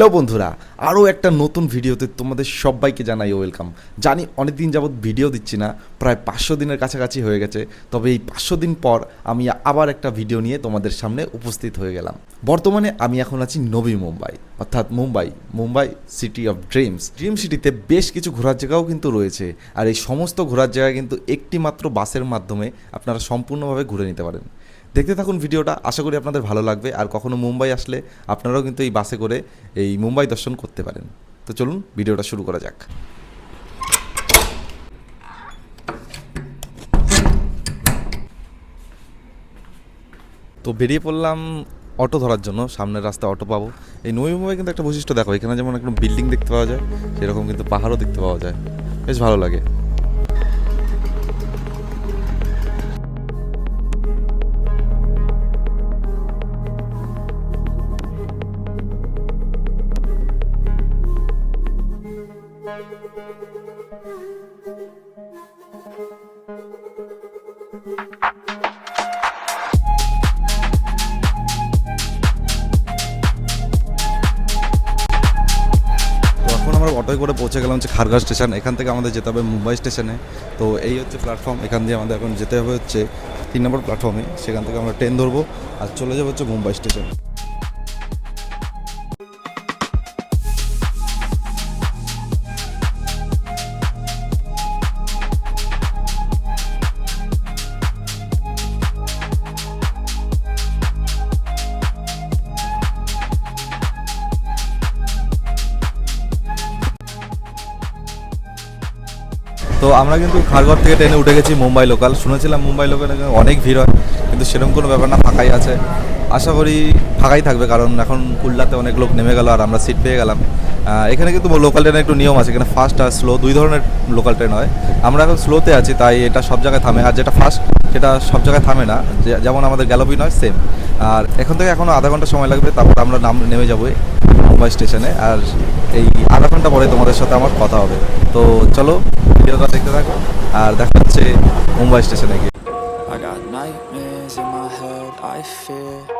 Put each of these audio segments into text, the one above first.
Hello বন্ধুরা, আরও একটা নতুন ভিডিওতে তোমাদের সবাইকে জানাই ওয়েলকাম। জানি অনেক দিন যাবৎ ভিডিও দিচ্ছি না, প্রায় পাঁচশো দিনের কাছাকাছি হয়ে গেছে, তবে এই পাঁচশো দিন পর আমি আবার একটা ভিডিও নিয়ে তোমাদের সামনে উপস্থিত হয়ে গেলাম। বর্তমানে আমি এখন আছি নবী মুম্বাই, অর্থাৎ Mumbai Mumbai city of dreams dream সিটিতে বেশ কিছু ঘোরার জায়গাও কিন্তু রয়েছে, আর এই সমস্ত ঘোরার জায়গা কিন্তু একটি মাত্র বাসের মাধ্যমে আপনারা সম্পূর্ণভাবে ঘুরে নিতে পারেন। দেখতে থাকুন ভিডিওটা, আশা করি আপনাদের ভালো লাগবে। আর কখনো মুম্বাই আসলে আপনারাও কিন্তু এই বাসে করে এই মুম্বাই দর্শন করতে পারেন। তো চলুন, ভিডিওটা শুরু করা যাক। তো বেরিয়ে পড়লাম অটো ধরার জন্য, সামনের রাস্তায় অটো পাবো। এই নবী মুম্বাই কিন্তু একটা বৈশিষ্ট্য, দেখো, এখানে যেমন একদম বিল্ডিং দেখতে পাওয়া যায়, সেরকম কিন্তু পাহাড়ও দেখতে পাওয়া যায়। বেশ ভালো লাগে। আমরা অটোয় করে পৌঁছে গেলাম হচ্ছে খারগা স্টেশন। এখান থেকে আমাদের যেতে হবে মুম্বাই স্টেশনে। তো এই হচ্ছে প্ল্যাটফর্ম এখান দিয়ে আমাদের এখন যেতে হবে হচ্ছে তিন নম্বর প্ল্যাটফর্মে সেখান থেকে আমরা ট্রেন ধরবো আর চলে যাব হচ্ছে মুম্বাই স্টেশন। আমরা কিন্তু খারঘর থেকে ট্রেনে উঠে গেছি মুম্বাই লোকাল। শুনেছিলাম মুম্বাই লোকালে অনেক ভিড় হয়, কিন্তু সেরকম কোনো ব্যাপার না, ফাঁকাই আছে। আশা করি ফাঁকাই থাকবে, কারণ এখন কুল্লাতে অনেক লোক নেমে গেল আর আমরা সিট পেয়ে গেলাম। এখানে কিন্তু লোকাল ট্রেনের একটু নিয়ম আছে এখানে ফাস্ট আর স্লো দুই ধরনের লোকাল ট্রেন হয়। আমরা এখন স্লোতে আছি তাই এটা সব জায়গায় থামে। আর যেটা ফাস্ট সেটা সব জায়গায় থামে না। যেমন আমাদের গ্যালোপি নয় সেম আর এখান থেকে এখনও আধা ঘণ্টা সময় লাগবে তারপর আমরা নাম নেমে যাব মুম্বাই স্টেশনে আর এই আধা ঘণ্টা পরে তোমাদের সাথে আমার কথা হবে। তো চলো ভিডিওটা দেখতে থাকো আর দেখা হচ্ছে মুম্বাই স্টেশনে গিয়ে। I got nightmares in my head, I fear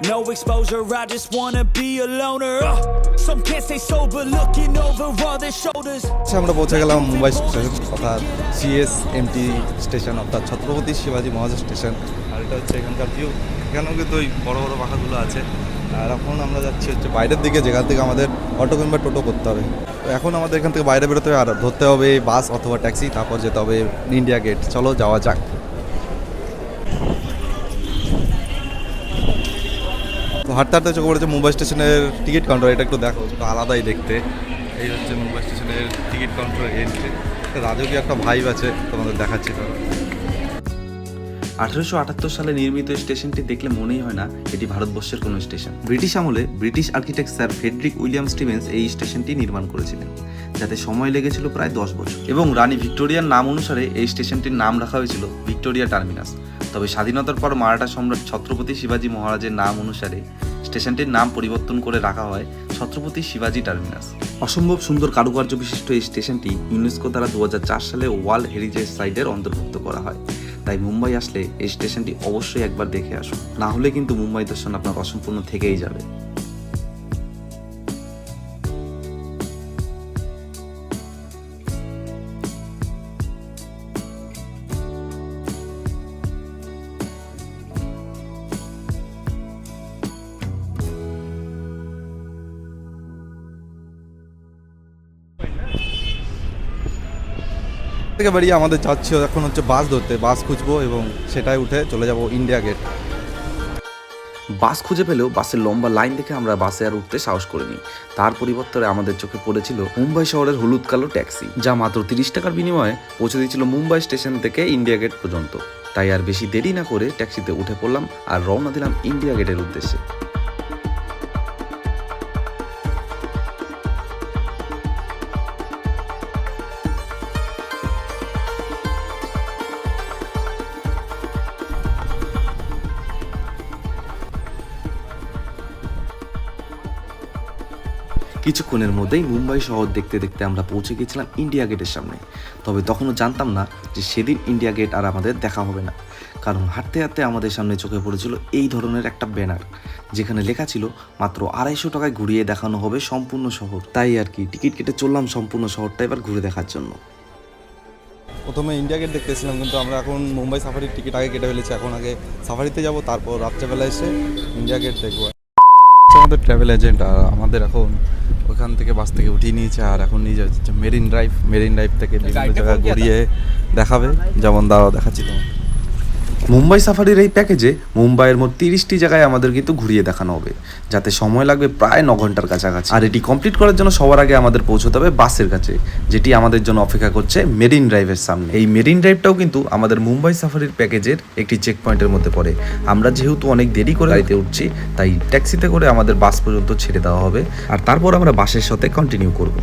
No exposure, I just wanna be a loner. Uh, some can't stay sober, looking over all their shoulders. আচ্ছা আমরা পৌঁছে গেলাম মুম্বাই স্টেশন অর্থাৎ সিএস এমটি স্টেশন অর্থাৎ ছত্রপতি শিবাজি মহারাজ স্টেশন। আর এটা হচ্ছে এখানকার ভিউ এখানেও কিন্তু ওই বড় বড় পাখাগুলো আছে। আর এখন আমরা যাচ্ছি হচ্ছে বাইরের দিকে যেখান থেকে আমাদের অটো কিংবা টোটো করতে হবে। এখন আমাদের এখান থেকে বাইরে বেরোতে হবে আর ধরতে হবে বাস অথবা ট্যাক্সি তারপর যেতে হবে ইন্ডিয়া গেট চলো যাওয়া যাক। হাঁটতে হাঁটতে চোখে পড়েছে মুম্বাই স্টেশনের টিকিট কাউন্টার, এটা একটু দেখো একটু আলাদাই দেখতে। এই হচ্ছে মুম্বাই স্টেশনের টিকিট কাউন্টার এন্ট্রি রাজকীয় একটা ভাইব আছে, তোমাদের দেখাচ্ছি আঠারোশো আটাত্তর সালে নির্মিত স্টেশনটি দেখলে মনেই হয় না এটি ভারতবর্ষের কোনো স্টেশন। ব্রিটিশ আমলে British architect sir Frederick William Stevens এই স্টেশনটি নির্মাণ করেছিলেন, যাতে সময় লেগেছিল প্রায় দশ বছর। এবং রানী ভিক্টোরিয়ার নাম অনুসারে এই স্টেশনটির নাম রাখা হয়েছিল ভিক্টোরিয়া টার্মিনাস। তবে স্বাধীনতার পর মারাঠা সম্রাট ছত্রপতি শিবাজী মহারাজের নাম অনুসারে স্টেশনটির নাম পরিবর্তন করে রাখা হয় ছত্রপতি শিবাজী টার্মিনাস। অসম্ভব সুন্দর কারুকার্য বিশিষ্ট এই স্টেশনটি ইউনেস্কো দ্বারা দু হাজার চার সালে ওয়ার্ল্ড হেরিটেজ সাইটের অন্তর্ভুক্ত করা হয়। তাই মুম্বাই আসলে এই স্টেশনটি অবশ্যই একবার দেখে আসুন। না হলে কিন্তু মুম্বাই দর্শন আপনার অসম্পূর্ণ থেকেই যাবে। থেকে বেরিয়ে আমাদের যাচ্ছে। এখন হচ্ছে বাস ধরতে। বাস খুঁজবো এবং সেটাই উঠে চলে যাব ইন্ডিয়া গেট বাস খুঁজে পেলেও বাসের লম্বা লাইন দেখে আমরা বাসে আর উঠতে সাহস করিনি। তার পরিবর্তে আমাদের চোখে পড়েছিল মুম্বাই শহরের হলুদ কালো ট্যাক্সি, যা মাত্র তিরিশ টাকার বিনিময়ে পৌঁছে দিয়েছিল মুম্বাই স্টেশন থেকে ইন্ডিয়া গেট পর্যন্ত। তাই আর বেশি দেরি না করে ট্যাক্সিতে উঠে পড়লাম আর রওনা দিলাম ইন্ডিয়া গেটের উদ্দেশ্যে। কিছুক্ষণের মধ্যেই মুম্বাই শহর দেখতে দেখতে আমরা পৌঁছে গেছিলাম ইন্ডিয়া গেটের সামনে। তবে তখনও জানতাম না যে সেদিন ইন্ডিয়া গেট আর আমাদের দেখা হবে না। কারণ হাঁটতে হাঁটতে আমাদের সামনে চোখে পড়েছিল এই ধরনের একটা ব্যানার যেখানে লেখা ছিল মাত্র আড়াইশো টাকায় ঘুরিয়ে দেখানো হবে সম্পূর্ণ শহর। তাই আর কি টিকিট কেটে চললাম সম্পূর্ণ শহরটা এবার ঘুরে দেখার জন্য। প্রথমে ইন্ডিয়া গেট দেখতেছিলাম কিন্তু আমরা এখন মুম্বাই সাফারির টিকিট আগে কেটে ফেলেছি। এখন আগে সাফারিতে যাব তারপর রাত্রেবেলা এসে ইন্ডিয়া গেট দেখব। আমাদের ট্রাভেল এজেন্ট আর আমাদের এখন ওখান থেকে বাস থেকে উঠিয়ে নিয়েছে আর এখন নিয়ে যাচ্ছে মেরিন ড্রাইভ মেরিন ড্রাইভ থেকে বিভিন্ন জায়গায় ঘুরিয়ে দেখাবে। যেমন দাঁড়াও দেখাচ্ছি তোমার মুম্বাই সাফারির এই প্যাকেজে মুম্বাইয়ের মোট তিরিশটি জায়গায় আমাদের কিন্তু ঘুরিয়ে দেখানো হবে, যাতে সময় লাগবে প্রায় ন ঘণ্টার কাছাকাছি। আর এটি কমপ্লিট করার জন্য সবার আগে আমাদের পৌঁছতে হবে বাসের কাছে, যেটি আমাদের জন্য অপেক্ষা করছে মেরিন ড্রাইভের সামনে। এই মেরিন ড্রাইভটাও কিন্তু আমাদের মুম্বাই সাফারির প্যাকেজের একটি চেক পয়েন্টের মধ্যে পড়ে। আমরা যেহেতু অনেক দেরি করে গাড়িতে উঠছি, তাই ট্যাক্সিতে করে আমাদের বাস পর্যন্ত ছেড়ে দেওয়া হবে। আর তারপর আমরা বাসের সাথে কন্টিনিউ করব।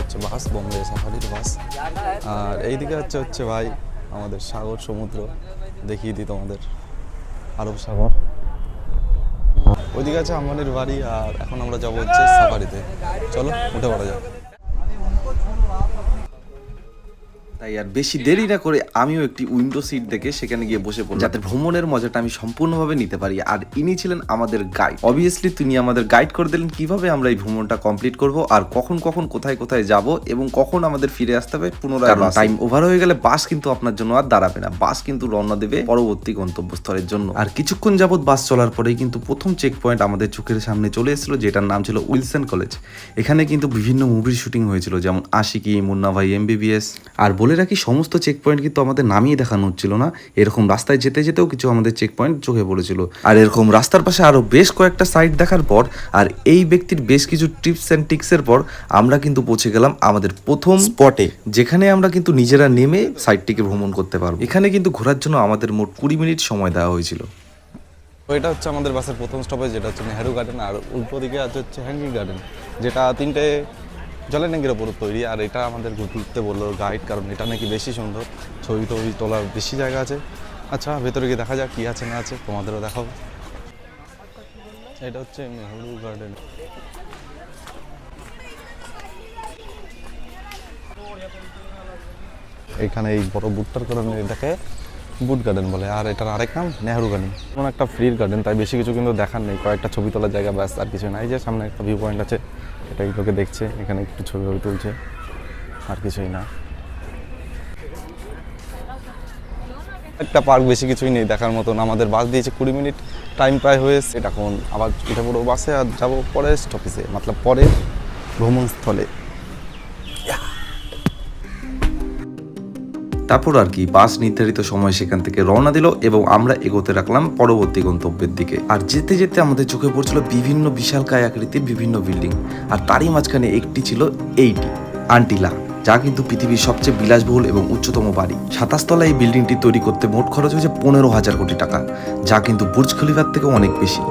হচ্ছে বাস বোম্বে সাফারির বাস আর এইদিকে হচ্ছে হচ্ছে ভাই, আমাদের সাগর সমুদ্র। দেখিয়ে দিই তোমাদের। আরব সাগর। ওইদিকে আছে আমাদের বাড়ি, আর এখন আমরা যাব হচ্ছে সাফারিতে। চলো, উঠে পড়া যাক। তাই আর বেশি দেরি না করে আমিও একটি উইন্ডো সিট দেখে সেখানে গিয়ে বসে পড়লাম। যাতে ভ্রমণের মজাটা আমি সম্পূর্ণভাবে নিতে পারি। আর ইনি ছিলেন আমাদের গাইড অবভিয়াসলি তিনি আমাদের গাইড করে দিলেন কীভাবে আমরা এই ভ্রমণটা কমপ্লিট করব আর কখন কখন কোথায় কোথায় যাব এবং কখন আমাদের ফিরে আসতে হবে পুনরায় টাইম ওভার হয়ে গেলে বাস কিন্তু আপনার জন্য আর দাঁড়াবে না। বাস কিন্তু রওনা দেবে পরবর্তী গন্তব্যস্থলের জন্য। আর কিছুক্ষণ যাবত বাস চলার পরেই কিন্তু প্রথম চেক পয়েন্ট আমাদের চোখের সামনে চলে এসেছিল যেটার নাম ছিল উইলসন কলেজ। এখানে কিন্তু বিভিন্ন মুভির শুটিং হয়েছিল যেমন আশিকি মুন্না ভাই এমবিবিএস আর বলে রাখি সমস্ত চেক পয়েন্ট কিন্তু আমাদের নামিয়ে দেখানো হচ্ছিল না। এরকম রাস্তায় যেতে যেতেও কিছু আমাদের চেক পয়েন্ট চোখে পড়েছিল। আর এরকম রাস্তার পাশে আরও বেশ কয়েকটা সাইট দেখার পর আর এই ব্যক্তির বেশ কিছু টিপস অ্যান্ড টিক্সের পর আমরা কিন্তু পৌঁছে গেলাম আমাদের প্রথম স্পটে যেখানে আমরা কিন্তু নিজেরা নেমে সাইটটিকে ভ্রমণ করতে পারব। এখানে কিন্তু ঘোরার জন্য আমাদের মোট কুড়ি মিনিট সময় দেওয়া হয়েছিল। তো এটা হচ্ছে আমাদের বাসের প্রথম স্টপেজ যেটা হচ্ছে নেহেরু গার্ডেন আর উল্টো দিকে আছে হচ্ছে হ্যাঙ্গিং গার্ডেন যেটা তিনটে জলের ট্যাঙ্কের ওপর তৈরি, আর এটা আমাদের ঘুরতে বলল গাইড কারণ এটা নাকি বেশি সুন্দর। ছবি টবি তোলার বেশি জায়গা আছে। আচ্ছা ভেতরে গিয়ে দেখা যাক কী আছে না আছে, তোমাদেরও দেখাবো। এটা হচ্ছে নেহেরু গার্ডেন এখানে এই বড় বুটটার কারণে এটাকে বুট গার্ডেন বলে, আর এটার আরেক নাম নেহরু গার্ডেন কোনো একটা ফ্রির গার্ডেন তাই বেশি কিছু কিন্তু দেখার নেই। কয়েকটা ছবি তোলার জায়গা, ব্যাস, আর কিছু নাই। যে সামনে একটা ভিউ পয়েন্ট আছে এটা লোকে দেখছে, এখানে একটু ছবি ছবি তুলছে, আর কিছুই না। একটা পার্ক বেশি কিছুই নেই দেখার মতন, আমাদের বাস দিয়েছে কুড়ি মিনিট টাইম প্রায় হয়েছে এটা এখন আবার উঠে পড়ব বাসে আর যাব পরে অফিসে মতলব পরে ভ্রমণস্থলে। তারপর আর কি, বাস নির্ধারিত সময় সেখান থেকে রওনা দিল এবং আমরা এগোতে রাখলাম পরবর্তী গন্তব্যের দিকে। আর যেতে যেতে আমাদের চোখে পড়ছিল বিভিন্ন বিশালকায় আকৃতির বিভিন্ন বিল্ডিং, আর তারই মাঝখানে একটি ছিল এইটি, আন্টিলা, যা কিন্তু পৃথিবীর সবচেয়ে বিলাসবহুল এবং উচ্চতম বাড়ি। সাতাশ তলা এই বিল্ডিংটি তৈরি করতে মোট খরচ হয়েছে পনেরো হাজার কোটি টাকা, যা কিন্তু বুর্জ খলিফার থেকেও অনেক বেশি।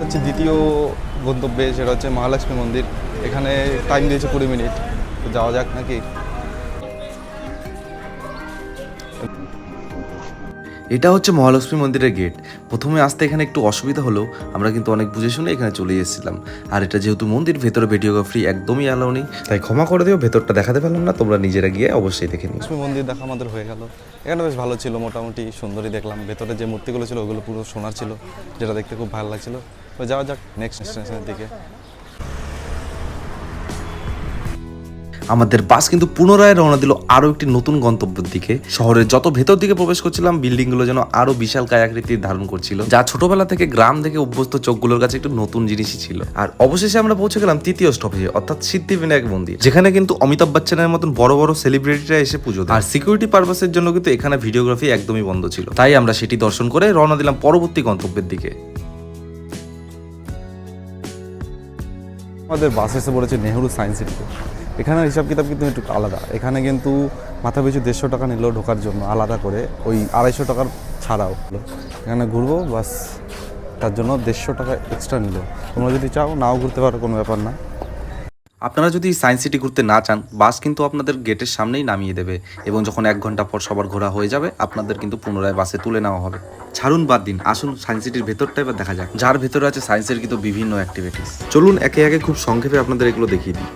হচ্ছে দ্বিতীয় গন্তব্যে সেটা হচ্ছে মহালক্ষ্মী মন্দির। এখানে টাইম দিয়েছে কুড়ি মিনিট। তো যাওয়া যাক নাকি? এটা হচ্ছে মহালক্ষ্মী মন্দিরের গেট প্রথমে আসতে এখানে একটু অসুবিধা হলেও আমরা কিন্তু অনেক বুঝে শুনে এখানে চলে এসেছিলাম। আর এটা যেহেতু মন্দির, ভেতরে ভিডিওগ্রাফি একদমই অ্যালাউ নেই, তাই ক্ষমা করে দিও, ভেতরটা দেখাতে পারলাম না, তোমরা নিজেরা গিয়ে অবশ্যই দেখে নিও। মন্দির দেখা আমাদের হয়ে গেল। এখানে বেশ ভালো ছিল, মোটামুটি সুন্দরই দেখলাম। ভেতরে যে মূর্তিগুলো ছিল, ওগুলো পুরো সোনার ছিল, যেটা দেখতে খুব ভালো লাগছিল। যাওয়া যাক নেক্সট ডেস্টিনেশনের দিকে। আমাদের বাস কিন্তু পুনরায় রওনা দিল আরও একটি নতুন গন্তব্যের দিকে। শহরের যত ভেতর দিকে প্রবেশ করছিলাম, বিল্ডিংগুলো যেন আরও বিশাল কায়াকৃতি ধারণ করছিল, যা ছোটবেলা থেকে গ্রাম থেকে অভ্যস্ত চোখগুলোর কাছে একটু নতুন জিনিসই ছিল। আর অবশেষে আমরা পৌঁছে গেলাম তৃতীয় স্টপেজে অর্থাৎ সিদ্ধিবিনায়ক মন্দির, যেখানে কিন্তু অমিতাভ বচ্চনের মতন বড় বড় সেলিব্রিটিরা এসে পুজো আর সিকিউরিটি পারপাসের জন্য কিন্তু এখানে ভিডিওগ্রাফি একদমই বন্ধ ছিল। তাই আমরা সেটি দর্শন করে রওনা দিলাম পরবর্তী গন্তব্যের দিকে। আমাদের বাস এসে পড়েছে নেহরু সায়েন্স সিটিতে। এখানে হিসাব কিতাব কিন্তু একটু আলাদা। এখানে কিন্তু মাথা পিছু দেড়শো টাকা নিল ঢোকার জন্য, আলাদা করে। ওই আড়াইশো টাকার ছাড়াও। এখানে ঘুরবো, বাস, তার জন্য দেড়শো টাকা এক্সট্রা নিল। তোমরা যদি চাও, নাও ঘুরতে পারো, কোনো ব্যাপার না। আপনারা যদি সায়েন্স সিটি ঘুরতে না চান, বাস কিন্তু আপনাদের গেটের সামনেই নামিয়ে দেবে এবং যখন এক ঘণ্টা পর সবার ঘোরা হয়ে যাবে, আপনাদের কিন্তু পুনরায় বাসে তুলে নেওয়া হবে। ছাড়ুন বাদ দিন, আসুন সায়েন্স সিটির ভেতরটা এবার দেখা যাক। যার ভেতরে আছে সায়েন্সের কিন্তু বিভিন্ন অ্যাক্টিভিটিস চলুন একে একে খুব সংক্ষেপে আপনাদের এগুলো দেখিয়ে দিই।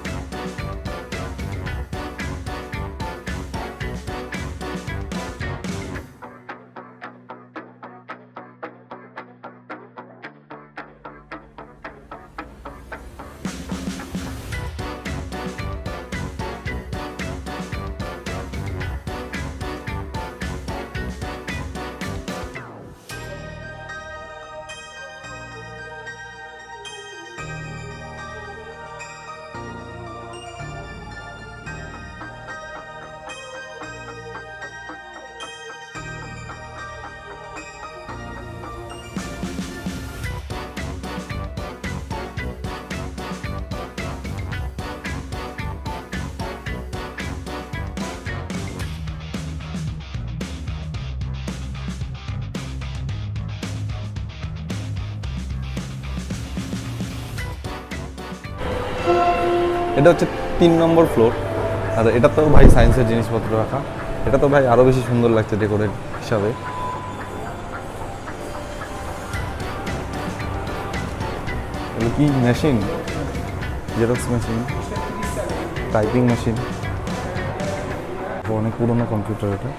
এটা হচ্ছে তিন নম্বর ফ্লোর আর এটা তো ভাই সায়েন্সের জিনিসপত্র রাখা। এটা তো ভাই আরও বেশি সুন্দর লাগছে ডেকোরেট হিসাবে। কি machine xerox machine typing machine অনেক পুরোনো কম্পিউটার এটা।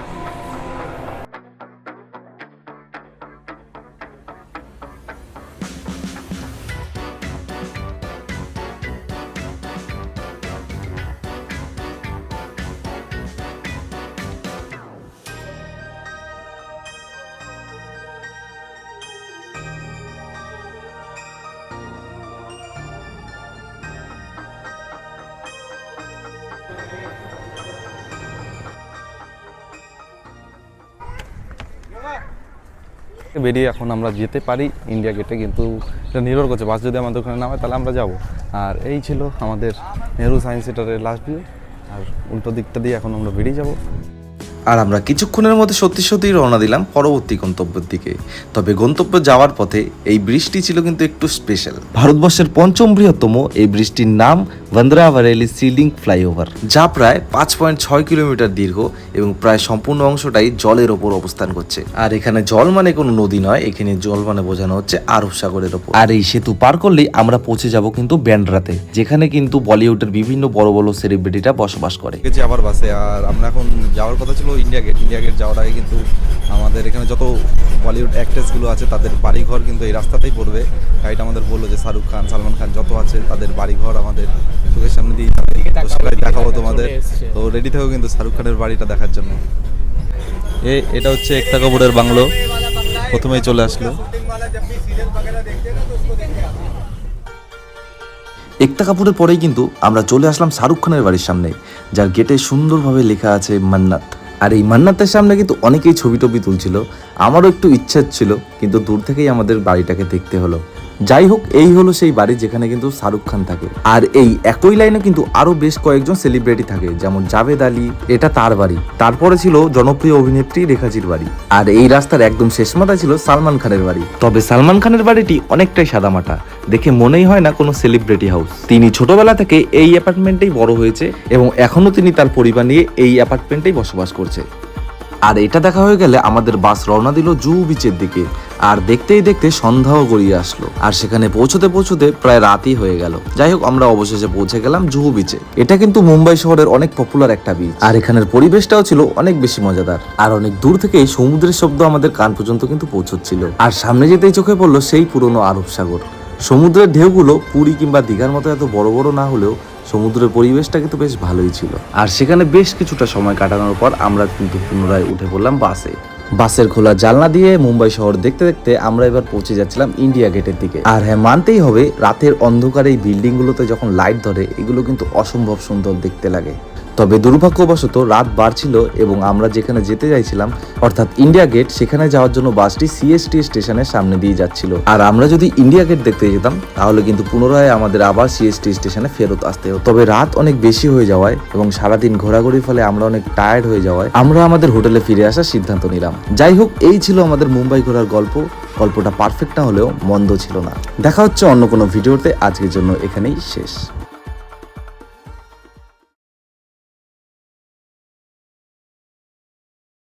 বেরিয়ে এখন আমরা যেতে পারি ইন্ডিয়া গেটে কিন্তু এটা নির্ভর করছে বাস যদি আমাদের ওখানে নামে তাহলে আমরা যাব। আর এই ছিল আমাদের নেহরু সায়েন্স সেন্টারের লাস্ট ভিউ আর উল্টো দিকটা দিয়ে এখন আমরা বেরিয়ে যাব। আর আমরা কিছুক্ষণের মধ্যে সত্যি সত্যি রওনা দিলাম পরবর্তী গন্তব্যের দিকে। তবে গন্তব্য যাওয়ার পথে এই বৃষ্টি ছিল কিন্তু একটু স্পেশাল ভারতবর্ষের পঞ্চম বৃহত্তম এই বৃষ্টির নাম বান্দ্রা বারেলি সিলিং ফ্লাইওভার যা প্রায় পাঁচ পয়েন্ট ছয় কিলোমিটার দীর্ঘ এবং প্রায় সম্পূর্ণ অংশটাই জলের ওপর অবস্থান করছে। আর এখানে জল মানে কোনো নদী নয় এখানে জল মানে বোঝানো হচ্ছে আরব সাগরের ওপর। আর এই সেতু পার করলেই আমরা পৌঁছে যাব কিন্তু ব্যান্ড্রাতে যেখানে কিন্তু বলিউডের বিভিন্ন বড় বড় সেলিব্রিটিরা বসবাস করে। গেছি আবার বাসে আর আমরা এখন যাওয়ার কথা ছিল ইন্ডিয়া গেট ইন্ডিয়া গেট যাওয়ার আগে কিন্তু আমাদের এখানে যত বলিউড অ্যাক্ট্রেসগুলো আছে তাদের বাড়িঘর কিন্তু এই রাস্তাতেই পড়বে। গাইড আমাদের বলল যে শাহরুখ খান সালমান খান যত আছে তাদের বাড়িঘর আমাদের চোখের সামনে দিয়ে যাবে। তো সেটাই দেখাবো তোমাদের। তো রেডি থেকেও কিন্তু শাহরুখ খানের বাড়িটা দেখার জন্য। এ এটা হচ্ছে একতা কাপুরের বাংলো। প্রথমেই চলে আসলো। একতা কাপুরের পরেই কিন্তু আমরা চলে আসলাম শাহরুখ খানের বাড়ির সামনে যার গেটে সুন্দরভাবে লেখা আছে মান্নাত। আর এই মান্নাতের সামনে কিন্তু অনেকেই ছবি টবি তুলছিল। আমারও একটু ইচ্ছা ছিল কিন্তু দূর থেকেই আমাদের বাড়িটাকে দেখতে হলো। যাই হোক এই হলো সেই বাড়ি যেখানে কিন্তু শাহরুখ খান থাকে। আর এই একই লাইনে কিন্তু আরও বেশ কয়েকজন সেলিব্রিটি থাকে, যেমন জাভেদ আলী, এটা তার বাড়ি। তারপরে ছিল জনপ্রিয় অভিনেত্রী রেখাজির বাড়ি। আর এই রাস্তার একদম শেষ মাথায় ছিল সালমান খানের বাড়ি। তবে সালমান খানের বাড়িটি অনেকটাই সাদামাটা, দেখে মনেই হয় না কোনো সেলিব্রিটি হাউস তিনি ছোটবেলা থেকে এই অ্যাপার্টমেন্টেই বড় হয়েছে, এবং এখনও তিনি তার পরিবার নিয়ে এই অ্যাপার্টমেন্টেই বসবাস করছে। আর এটা দেখা হয়ে গেলে আমাদের বাস রওনা দিল জুহু বিচের দিকে। আর দেখতেই দেখতে সন্ধ্যাও গড়িয়ে আসলো। আর সেখানে পৌঁছতে পৌঁছতে প্রায় রাতই হয়ে গেল। যাই হোক, আমরা অবশেষে পৌঁছে গেলাম জুহু বিচে। এটা কিন্তু মুম্বাই শহরের অনেক পপুলার একটা বিচ আর এখানের পরিবেশটাও ছিল অনেক বেশি মজাদার। আর অনেক দূর থেকেই সমুদ্রের শব্দ আমাদের কান পর্যন্ত কিন্তু পৌঁছচ্ছিল। আর সামনে যেতেই চোখে পড়ল সেই পুরনো আরব সাগর। সমুদ্রের ঢেউগুলো পুরী কিংবা দীঘার মতো এত বড় বড় না হলেও সমুদ্রের পরিবেশটা কিন্তু বেশ ভালোই ছিল। আর সেখানে বেশ কিছুটা সময় কাটানোর পর আমরা কিন্তু পুনরায় উঠে পড়লাম বাসে। বাসের খোলা জানলা দিয়ে মুম্বাই শহর দেখতে দেখতে আমরা এবার পৌঁছে যাচ্ছিলাম ইন্ডিয়া গেটের দিকে। আর হ্যাঁ মানতেই হবে রাতের অন্ধকারে এই বিল্ডিংগুলোতে যখন লাইট ধরে, এগুলো কিন্তু অসম্ভব সুন্দর দেখতে লাগে। তবে দুর্ভাগ্যবশত রাত বাড়ছিল এবং আমরা যেখানে যেতে চাইছিলাম, অর্থাৎ ইন্ডিয়া গেট সেখানে যাওয়ার জন্য বাসটি সিএসটি স্টেশনের সামনে দিয়ে যাচ্ছিল। আর আমরা যদি ইন্ডিয়া গেট দেখতে যেতাম, তাহলে কিন্তু পুনরায় আমাদের আবার সিএসটি স্টেশনে ফেরত আসতে হতো। তবে রাত অনেক বেশি হয়ে যাওয়ায় এবং সারাদিন ঘোরাঘুরির ফলে আমরা অনেক টায়ার্ড হয়ে যাওয়ায় আমরা আমাদের হোটেলে ফিরে আসার সিদ্ধান্ত নিলাম। যাই হোক, এই ছিল আমাদের মুম্বাই ঘোরার গল্প। গল্পটা পারফেক্ট না হলেও মন্দ ছিল না। দেখা হচ্ছে অন্য কোনো ভিডিওতে। আজকের জন্য এখানেই শেষ।